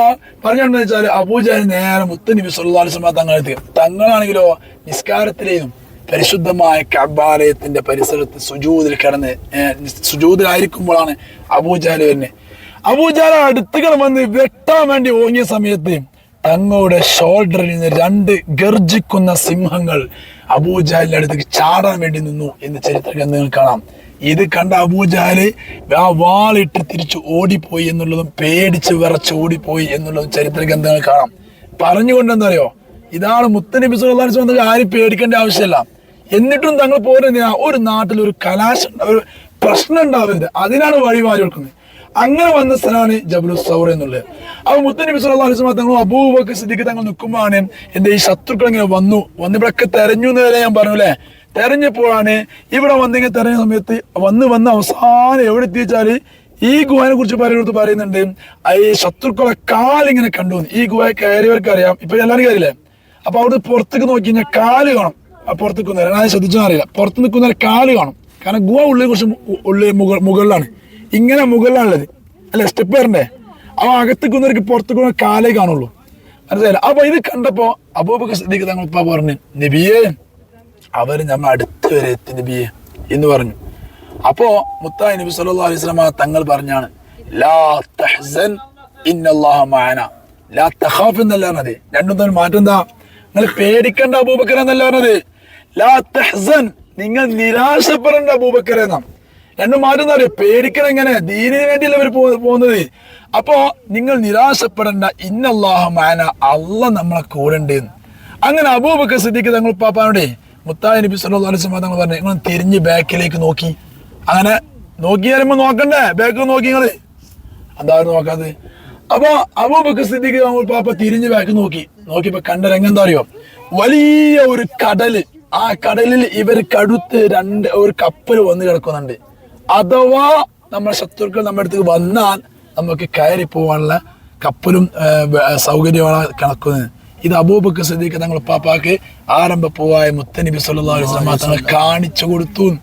പറഞ്ഞെന്ന് വെച്ചാൽ അബൂജാൽ നേരെ മുത്തനബി സുല്ലാസ്മ തങ്ങളെത്തി തങ്ങളാണെങ്കിലോ നിസ്കാരത്തിലെയും പരിശുദ്ധമായ കബാലയത്തിന്റെ പരിസരത്ത് സുജൂതിൽ കിടന്ന് സുജൂതിലായിരിക്കുമ്പോഴാണ് അബൂജാൽ വരുന്നത്. അബൂജാൽ അടുത്തുകൾ വന്ന് വെട്ടാൻ വേണ്ടി ഓങ്ങിയ സമയത്ത് തങ്ങളുടെ ഷോൾഡറിൽ നിന്ന് രണ്ട് ഗർജിക്കുന്ന സിംഹങ്ങൾ അബൂജാലിന്റെ അടുത്തേക്ക് ചാടാൻ വേണ്ടി നിന്നു എന്ന് ചരിത്രം നിങ്ങൾ കാണാം. ഇത് കണ്ട അബൂജാൽ ആ വാളിട്ട് തിരിച്ച് ഓടിപ്പോയി എന്നുള്ളതും പേടിച്ച് വിറച്ച് ഓടിപ്പോയി എന്നുള്ളതും ചരിത്ര ഗ്രന്ഥങ്ങൾ കാണാം. പറഞ്ഞുകൊണ്ട് എന്താ പറയുക ഇതാണ് മുത്തനബി സുല്ലാസ് സ്വന്തം ആരും പേടിക്കേണ്ട ആവശ്യമില്ല. എന്നിട്ടും തങ്ങൾ പോരുന്ന ഒരു നാട്ടിൽ ഒരു കലാശ ഒരു പ്രശ്നം ഉണ്ടാവരുത് അതിനാണ് വഴി മാറി കൊടുക്കുന്നത്. അങ്ങനെ വന്ന സ്ഥലമാണ് ജബലു സൗർ എന്നുള്ളത്. അപ്പൊ മുത്തനബി സല്ലല്ലാഹു അലൈഹി വസല്ലം തങ്ങൾ അബൂബക്കർ സ്ഥിതിക്ക് തങ്ങൾ നിൽക്കുമ്പോഴാണ് എന്റെ ഈ ശത്രുക്കൾ ഇങ്ങനെ വന്നു. വന്നിവിടെ ഇവിടെയൊക്കെ തെരഞ്ഞു എന്ന് വരെ ഞാൻ പറഞ്ഞു അല്ലേ തെരഞ്ഞപ്പോഴാണ് ഇവിടെ വന്നെങ്കിൽ തെരഞ്ഞ സമയത്ത് വന്ന് വന്ന് അവസാനം എവിടെ എത്തിച്ചാൽ ഈ ഗുഹനെ കുറിച്ച് പറയുന്നത് പറയുന്നുണ്ട് ഈ ശത്രുക്കളെ കാലിങ്ങനെ കണ്ടു ഈ ഗുഹ കയറിയവർക്ക് അറിയാം. ഇപ്പൊ എല്ലാവരും കയറിയില്ലേ അപ്പൊ അവിടെ പുറത്തേക്ക് നോക്കി കഴിഞ്ഞാൽ കാൽ കാണും. ആ പുറത്തേക്ക് നിൽക്കുന്നവരെ ഞാൻ ശ്രദ്ധിച്ചാൽ അറിയില്ല. പുറത്ത് നിൽക്കുന്നവരെ കാൽ കാണും. കാരണം ഗുഹ ഉള്ളിൽ കുറച്ച് ഉള്ളിൽ മുകളിലാണ്. ഇങ്ങനെ മുകളിലാണുള്ളത്. അല്ലെ? സ്റ്റെപ്പ് വരണ്ടേ? അപ്പൊ അകത്തേക്കുന്നവർക്ക് പുറത്തേക്ക് കാലേ കാണുള്ളൂ. മനസ്സിലായില്ല? അപ്പൊ ഇത് കണ്ടപ്പോ അബൂബക്കർ സിദ്ദീഖ് തങ്ങൾ പറഞ്ഞു നബിയേ അവർ നമ്മൾ അടുത്ത് വരെ എത്തി നബിയെ എന്ന് പറഞ്ഞു. അപ്പോ മുത്തായി നബി സല്ലാ അലൈഹി വസല്ലമ തങ്ങൾ പറഞ്ഞാണ് ലാ തഹ്സൻ ലാ രണ്ടും തമ്മിൽ മാറ്റം എന്താ? നിങ്ങൾ പേടിക്കണ്ട അബൂബക്കർ എന്നല്ല പറഞ്ഞത്. ലാ തഹ്സൻ നിങ്ങൾ നിരാശപ്പെടേണ്ട അബൂബക്കർ എന്നാ. രണ്ടും മാറ്റം എന്താ പറയുക? പേടിക്കണം എങ്ങനെ ദീനിന് വേണ്ടിയല്ല അവർ പോകുന്നത്. അപ്പോ നിങ്ങൾ നിരാശപ്പെടേണ്ട ഇന്നല്ലാഹ മാന അല്ല നമ്മളെ കൂടെ ഉണ്ട് അങ്ങനെ അബൂബക്കർ സിദ്ദീഖ് തങ്ങൾ പാപ്പാനോടെ മുത്തായ നബി സല്ലല്ലാഹു അലൈഹി തങ്ങൾ പറഞ്ഞു നിങ്ങൾ തിരിഞ്ഞ് ബാക്കിലേക്ക് നോക്കി. അങ്ങനെ നോക്കി വരുമ്പോ നോക്കണ്ടേ? ബാക്ക് നോക്കി നിങ്ങൾ എന്തായിരുന്നു നോക്കാതെ. അപ്പൊ അബൂബക്കർ സിദ്ദീഖ് നമ്മൾ പാപ്പ തിരിഞ്ഞ് ബാക്ക് നോക്കി. നോക്കിയപ്പോ കണ്ട രംഗം എന്താ അറിയോ? വലിയ ഒരു കടൽ ആ കടലിൽ ഇവർ കടുത്ത് രണ്ട് ഒരു കപ്പൽ വന്ന് കിടക്കുന്നുണ്ട്. അഥവാ നമ്മുടെ ശത്രുക്കൾ നമ്മുടെ അടുത്ത് വന്നാൽ നമുക്ക് കയറി പോകാനുള്ള കപ്പലും സൗകര്യമാണ് കിടക്കുന്നത്. ഇത് അബൂബക്ക് സദീഖ് തങ്ങൾ പാപ്പാക്ക് ആരംഭ പോവായ മുത്തനബി വസല്ലം തങ്ങൾ കാണിച്ചു കൊടുത്തു.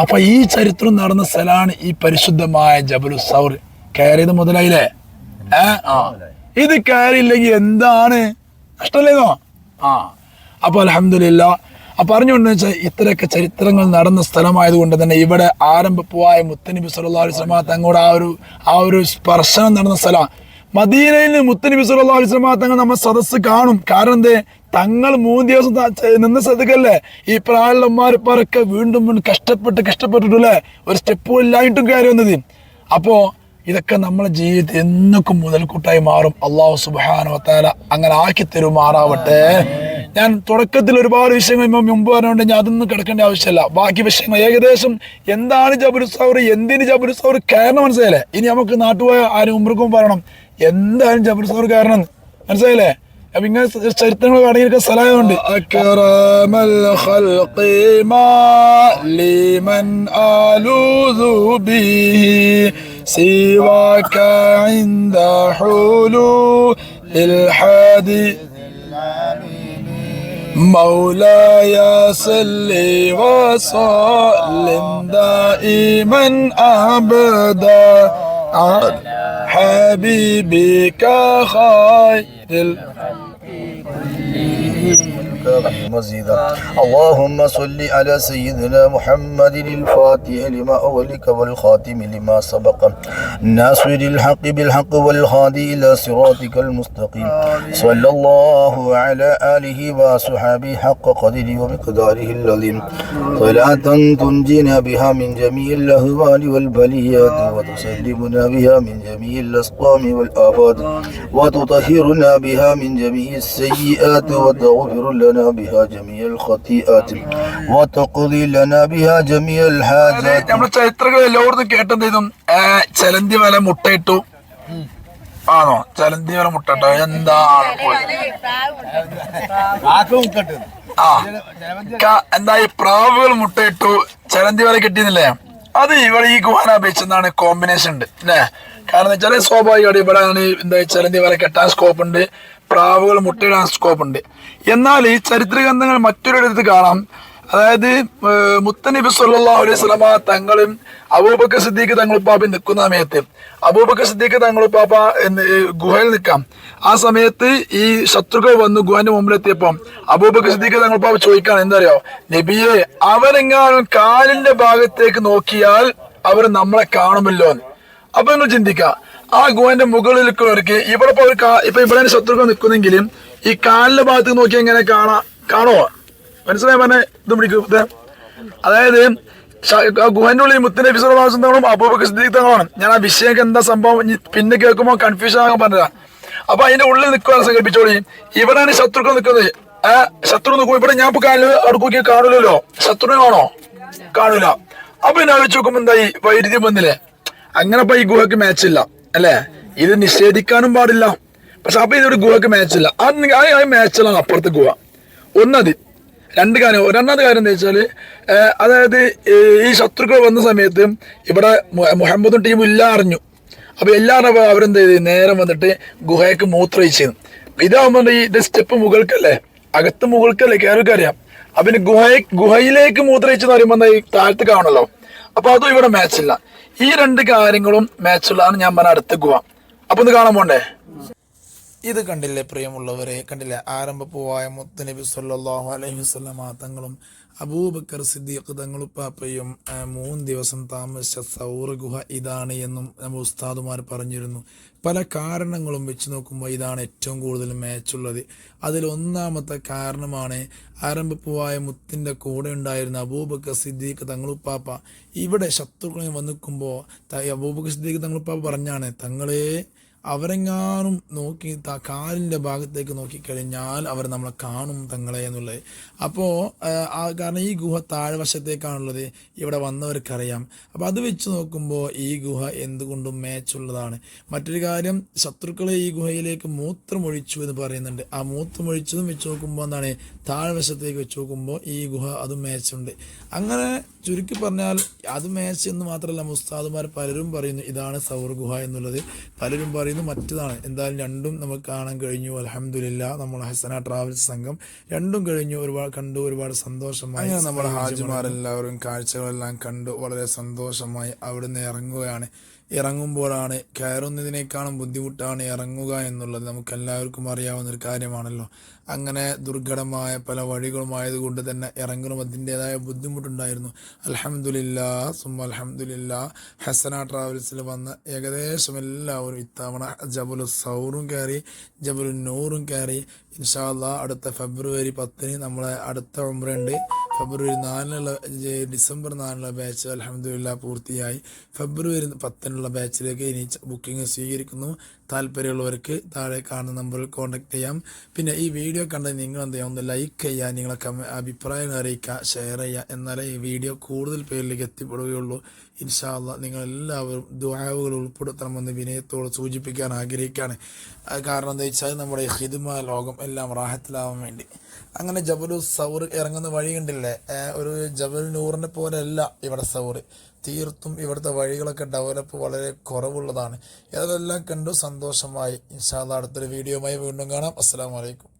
അപ്പൊ ഈ ചരിത്രം നടന്ന സ്ഥലമാണ് ഈ പരിശുദ്ധമായ ജബലു സൗർ. കയറിയത് മുതലായില്ലേ? ഏ? ആ. ഇത് കയറിയില്ലെങ്കിൽ എന്താണ്? നഷ്ടല്ലേന്നോ ആ. അപ്പൊ അലഹമില്ല അപ്പൊ പറഞ്ഞുകൊണ്ട് വെച്ചാൽ ഇത്രയൊക്കെ ചരിത്രങ്ങൾ നടന്ന സ്ഥലമായതുകൊണ്ട് തന്നെ ഇവിടെ ആരംഭപ്പുവായ മുത്തനബി വസല്ലമ തങ്ങളുടെ ആ ഒരു ആ ഒരു സ്പർശനം നടന്ന സ്ഥലം മദീനയിൽ മുത്തനബി സുല്ലാ അലൈഹി വസല്ലമ തങ്ങൾ നമ്മൾ സദസ്സ് കാണും. കാരണം എന്തേ? തങ്ങൾ മൂന്ന് ദിവസം നിന്ന് സ്ഥലത്തേക്കല്ലേ ഈ പ്രായമുള്ളമാരൊക്കെ വീണ്ടും വീണ്ടും കഷ്ടപ്പെട്ട് കഷ്ടപ്പെട്ടിട്ടല്ലേ? ഒരു സ്റ്റെപ്പ് ഇല്ലായിട്ടും കയറി വന്നത്. അപ്പോ ഇതൊക്കെ നമ്മളെ ജീവിതത്തിൽ എന്നൊക്കെ മുതൽക്കൂട്ടായി മാറും. അള്ളാഹു സുബാന അങ്ങനെ ആക്കി തരുമാറാവട്ടെ. ഞാൻ തുടക്കത്തിൽ ഒരുപാട് വിഷയങ്ങൾ മുമ്പ് പറഞ്ഞുകൊണ്ട് ഞാൻ അതൊന്നും കിടക്കേണ്ട ആവശ്യമില്ല. ബാക്കി വിഷയങ്ങൾ ഏകദേശം എന്താണ് ജബുൽ സൗർ എന്തിന് ജബുൽ സൗർ കാരണം മനസ്സിലായില്ലേ? ഇനി നമുക്ക് നാട്ടുപോയ ആരും ഉമ്രക്കും പറയണം എന്താണ് ജബുൽ സൗർ കാരണം മനസ്സിലായില്ലേ അപ്പൊ ഇങ്ങനെ ച- ചരിത്രങ്ങൾ അടങ്ങിയിരിക്കുന്ന സ്ഥലമായതുകൊണ്ട് അക്രമൽ ഖൽഖി മാ ലിമൻ ആലൂദു ബിഹി سواك عند حلول الحادي مولاي صل وسلم دائما ابدا عن حبيبك خير. الخلق كلهم مزيدا اللهم صل على سيدنا محمد الفاتح لما أولك والخاتم لما سبق. ناصر الحق بالحق والهادي إلى صراطك المستقيم. صلى الله على آله وصحبه حق قدره ومقداره العظيم. صلاة تنجينا بها من جميع الأهوال والبليات وتسلمنا بها من جميع الأسقام والآفات وتطهرنا بها من جميع السيئات وتغفر لنا بها جميع الخطيئات وتقضي لنا بها جميع الحاجات നമ്മുടെ ചരിത്രങ്ങൾ എല്ലായിടത്തും കേട്ടെന്തെയ്തും ചലന്തി വല മുട്ടയിട്ടു ആണോ ചലന്തി വല മുട്ടട്ടോ എന്താണ് പോയി ആ ക- എന്താ ഈ പ്രാവുകൾ മുട്ടയിട്ടു ചലന്തി വല കിട്ടിയെന്നില്ലേ അത് ഇവിടെ ഈ ഗുഹാന അപേക്ഷിച്ചാണ് കോമ്പിനേഷൻ ഉണ്ട് അല്ലേ കാരണം വെച്ചാൽ സ്വാഭാവികമായിട്ട് ഇവിടെ ആണ് എന്താ ചലന്തി വല കെട്ടാൻ സ്കോപ്പ് ഉണ്ട് പ്രാവുകൾ മുട്ടയിടാൻ സ്കോപ്പ് ഉണ്ട്. എന്നാൽ ഈ ചരിത്ര ഗ്രന്ഥങ്ങൾ മറ്റൊരിടത്ത് കാണാം. അതായത് മുത്തനബി സല്ലാ അലൈഹി വസല്ലമ തങ്ങളും അബൂബക്കർ സിദ്ദീഖ് തങ്ങളുപ്പാപ്പ നിൽക്കുന്ന സമയത്ത് അബൂബക്കർ സിദ്ദീഖ് തങ്ങളുപ്പാപ്പ ഗുഹയിൽ നിൽക്കാം. ആ സമയത്ത് ഈ ശത്രുക്കൾ വന്നു ഗുഹന്റെ മുമ്പിലെത്തിയപ്പം അബൂബക്കർ സിദ്ദീഖ് തങ്ങളുപ്പാപ്പ ചോദിക്കാണ് എന്താ അറിയോ നബിയെ അവരെങ്ങാനും കാലിന്റെ ഭാഗത്തേക്ക് നോക്കിയാൽ അവർ നമ്മളെ കാണുമല്ലോ അപ്പൊ നിങ്ങൾ ചിന്തിക്കുക ആ ഗുഹന്റെ മുകളിൽ നിൽക്കുന്നവർക്ക് ഇവിടെ ഇപ്പൊ ഇപ്പൊ ഇവിടെ ശത്രുക്കൾ നിൽക്കുന്നെങ്കിലും ഈ കാലിന്റെ ഭാഗത്ത് നോക്കി എങ്ങനെ കാണാ കാണോ? മനസ്സിലായി? പറഞ്ഞ ഇത് പിടിക്കും. അതായത് ഗുഹന്റെ ഉള്ളിൽ മുത്തിന്റെ വിശ്വാസം തങ്ങളും അബൂബക്കർ സിദ്ദീഖ് തങ്ങളാണ്. ഞാൻ ആ വിഷയം എന്താ സംഭവം? പിന്നെ കേൾക്കുമ്പോൾ കൺഫ്യൂഷൻ ആകാൻ പറഞ്ഞതാ. അപ്പൊ അതിന്റെ ഉള്ളിൽ നിൽക്കുക സങ്കല്പിച്ചോളി ഇവിടെയാണ് ശത്രുക്കൾ നിൽക്കുന്നത് ആ ശത്രു നിൽക്കും ഇവിടെ ഞാൻ ഇപ്പൊ കാലിൽ അടുക്കി കാണൂലല്ലോ. ശത്രുവിനെ കാണോ? കാണൂല. അപ്പൊ എന്നെ ആലോചിച്ച് നോക്കുമ്പോ എന്തായി? വൈദ്യുതി വന്നില്ലേ? അങ്ങനെ ഇപ്പൊ ഈ ഗുഹക്ക് മാച്ച് ഇല്ല. അല്ലേ? ഇത് നിഷേധിക്കാനും പാടില്ല. പക്ഷെ അപ്പൊ ഇതൊരു ഗുഹക്ക് മാച്ചില്ല ആ മാച്ചിലാണ് അപ്പുറത്ത് ഗുഹ ഒന്നത്. രണ്ട് കാര്യം. രണ്ടാമത്തെ കാര്യം എന്താ വെച്ചാൽ അതായത് ഈ ശത്രുക്കൾ വന്ന സമയത്ത് ഇവിടെ മുഹമ്മദും ടീമും ഇല്ല അറിഞ്ഞു. അപ്പൊ എല്ലാവരും അവരെന്ത് ചെയ്ത്? നേരം വന്നിട്ട് ഗുഹയ്ക്ക് മൂത്രയിച്ചു ഇതാവുമ്പോ ഈ ഇത് സ്റ്റെപ്പ് മുകൾക്കല്ലേ? അകത്ത് മുകൾക്കല്ലേ? കയറൊക്കെ അറിയാം. അപ്പൊ ഗുഹ ഗുഹയിലേക്ക് മൂത്രയിച്ചെന്ന് പറയുമ്പോ എന്താ ഈ താഴത്ത് കാണണല്ലോ അപ്പൊ അതും ഇവിടെ മാച്ച് ഇല്ല. ഈ രണ്ട് കാര്യങ്ങളും മാച്ചുള്ളതാണ് ഞാൻ പറഞ്ഞ അടുത്ത് ഗുവാം അപ്പൊ ഒന്ന് കാണാൻ പോണ്ടേ? ഇത് കണ്ടില്ലേ പ്രിയമുള്ളവരെ? കണ്ടില്ലേ? ആരംഭപ്പൂവായ മുത്തനബി സല്ലാഹു അലൈഹി വസല്ലമ തങ്ങളും അബൂബക്കർ സിദ്ദീഖ് തങ്ങളുപ്പാപ്പയും പാപ്പയും മൂന്ന് ദിവസം താമസിച്ച സൗർ ഗുഹ ഇതാണ് എന്നും നമ്മൾ ഉസ്താദുമാർ പറഞ്ഞിരുന്നു. പല കാരണങ്ങളും വെച്ച് നോക്കുമ്പോൾ ഇതാണ് ഏറ്റവും കൂടുതൽ മാച്ചുള്ളത് അതിൽ ഒന്നാമത്തെ കാരണമാണ് ആരംഭപ്പൂവായ മുത്തിന്റെ കൂടെ ഉണ്ടായിരുന്ന അബൂബക്കർ സിദ്ദീഖ് തങ്ങളുപ്പാപ്പ ഇവിടെ ശത്രുക്കളെ വന്നിക്കുമ്പോൾ അബൂബക്കർ സിദ്ദീഖ് തങ്ങളുപ്പാപ്പ പറഞ്ഞാണ് തങ്ങളെ അവരെങ്ങാനും നോക്കി കാലിന്റെ ഭാഗത്തേക്ക് നോക്കിക്കഴിഞ്ഞാൽ അവർ നമ്മളെ കാണും തങ്ങളെ എന്നുള്ളത് അപ്പോൾ കാരണം ഈ ഗുഹ താഴ്വശത്തേക്കാണുള്ളത്. ഇവിടെ വന്നവർക്കറിയാം. അപ്പോൾ അത് വെച്ച് നോക്കുമ്പോൾ ഈ ഗുഹ എന്തുകൊണ്ടും മേച്ചുള്ളതാണ്. മറ്റൊരു കാര്യം ശത്രുക്കളെ ഈ ഗുഹയിലേക്ക് മൂത്രമൊഴിച്ചു എന്ന് പറയുന്നുണ്ട്. ആ മൂത്രമൊഴിച്ചതും വെച്ച് നോക്കുമ്പോൾ എന്താണ്? താഴ്വശത്തേക്ക് വെച്ച് നോക്കുമ്പോൾ ഈ ഗുഹ അതും മേച്ചുണ്ട്. അങ്ങനെ ചുരുക്കി പറഞ്ഞാൽ അത് മേച്ചെന്ന് മാത്രമല്ല മുസ്താദുമാർ പലരും പറയുന്നു ഇതാണ് സൗർ ഗുഹ എന്നുള്ളത്. പലരും പറയുന്നു മറ്റതാണ്. എന്തായാലും രണ്ടും നമുക്ക് കാണാൻ കഴിഞ്ഞു. അലഹമില്ല നമ്മുടെ ഹസന ട്രാവൽസ് സംഘം രണ്ടും കഴിഞ്ഞു. ഒരുപാട് കണ്ടു ഒരുപാട് സന്തോഷമായി. നമ്മുടെ ഹാജിമാരെല്ലാവരും കാഴ്ചകളെല്ലാം കണ്ടു. വളരെ സന്തോഷമായി അവിടുന്ന് ഇറങ്ങുകയാണ്. ഇറങ്ങുമ്പോഴാണ് കയറുന്നതിനേക്കാളും ബുദ്ധിമുട്ടാണ് ഇറങ്ങുക എന്നുള്ളത്. നമുക്ക് എല്ലാവർക്കും അറിയാവുന്ന ഒരു കാര്യമാണല്ലോ. അങ്ങനെ ദുർഘടമായ പല വഴികളുമായതുകൊണ്ട് തന്നെ ഇറങ്ങണം അതിന്റെതായ ബുദ്ധിമുട്ടുണ്ടായിരുന്നു. അലഹമുല്ല സുമ അലഹമുല്ല ഹസന ട്രാവൽസിൽ വന്ന ഏകദേശം എല്ലാവരും ഇത്തവണ ജബുൽ സൗറും കയറി ജബുൽ നൂറും കയറി. ഇൻഷാല്ല അടുത്ത ഫെബ്രുവരി പത്തിന് നമ്മളെ അടുത്ത ഉംറയുണ്ട്. ഫെബ്രുവരി നാലിനുള്ള ഡിസംബർ നാലിനുള്ള ബാച്ച് അലഹമ്മദില്ല പൂർത്തിയായി. ഫെബ്രുവരി പത്തിനുള്ള ബാച്ചിലേക്ക് ഇനി ബുക്കിംഗ് സ്വീകരിക്കുന്നു. താല്പര്യമുള്ളവർക്ക് താഴെ കാണുന്ന നമ്പറിൽ കോൺടാക്ട് ചെയ്യാം. പിന്നെ ഈ വീഡിയോ കണ്ട് നിങ്ങൾ എന്ത് ചെയ്യാം ഒന്ന് ലൈക്ക് ചെയ്യുക നിങ്ങളെ കമ അഭിപ്രായങ്ങൾ അറിയിക്കുക ഷെയർ ചെയ്യുക എന്നാലേ ഈ വീഡിയോ കൂടുതൽ പേരിലേക്ക് എത്തിപ്പെടുകയുള്ളൂ. ഇൻഷാല്ല നിങ്ങളെല്ലാവരും ദ്വാവുകൾ ഉൾപ്പെടുത്തണമെന്ന് വിനയത്തോട് സൂചിപ്പിക്കാൻ ആഗ്രഹിക്കുകയാണ്. കാരണം എന്താ വെച്ചാൽ നമ്മുടെ ഹിദ്മ ലോകം എല്ലാം റാഹത്തിലാവാൻ വേണ്ടി. അങ്ങനെ ജബലു സൗർ ഇറങ്ങുന്ന വഴി കണ്ടില്ലേ? ഒരു ജബൽ നൂറിനെ പോലെയല്ല ഇവിടെ സൗർ. തീർത്തും ഇവിടുത്തെ വഴികളൊക്കെ ഡെവലപ്പ് വളരെ കുറവുള്ളതാണ്. അതെല്ലാം കണ്ടു സന്തോഷമായി. ഇൻഷാല്ല അടുത്തൊരു വീഡിയോയുമായി വീണ്ടും കാണാം. അസ്സാം വലൈക്കും